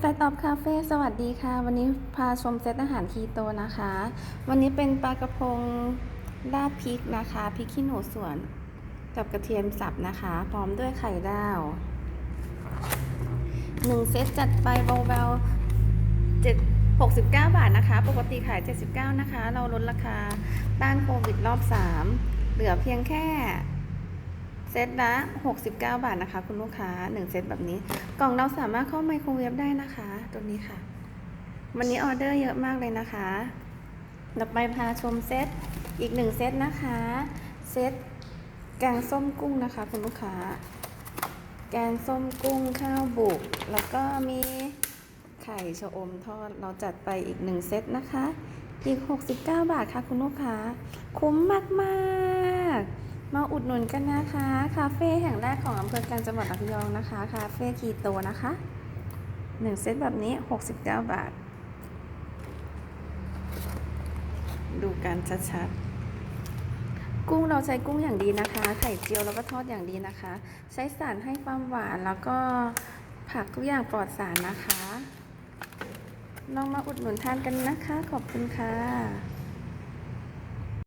แฟตออฟคาเฟ่สวัสดีค่ะ วันนี้พาชมเซตอาหารคีโตนะคะ วันนี้เป็นปลากระพงราดพริกนะคะพริกขี้หนูสวน กับกระเทียมสับนะคะ พร้อมด้วยไข่ดาวหนึ่งเซตจัดไปเบาๆเจ็ดหกสิบเก้าบาทนะคะ ปกติขาย79นะคะ เราลดราคาต้านโควิดรอบ3เหลือเพียงแค่ เซตละ 69 บาทนะคะ คุณลูกค้า 1 เซตแบบนี้ กล่องเราสามารถเข้าไมโครเวฟได้นะคะ ตัวนี้ค่ะ วันนี้ออเดอร์เยอะมากเลยนะคะต่อไปพาชมเซตอีก 1 เซตนะคะ เซตแกงส้มกุ้งนะคะ คุณลูกค้า แกงส้มกุ้งข้าวบุก แล้วก็มีไข่ชะอมทอด เราจัดไปอีก 1 เซตนะคะ อีก 69 บาทค่ะคุณลูกค้า คุ้มมากมา อุดหนุนกันนะคะ คาเฟ่แห่งแรกของอำเภอการจังหวัดระยองนะคะ คาเฟ่คีโตนะคะ 1 เซตแบบนี้ 69 บาท ดูกันชัดๆ กุ้งเราใช้กุ้งอย่างดีนะคะ ไข่เจียวแล้วก็ทอดอย่างดีนะคะ ใช้สารให้ความหวานแล้วก็ผักทุกอย่างปลอดสารนะคะ ลองมาอุดหนุนทานกันนะคะ ขอบคุณค่ะ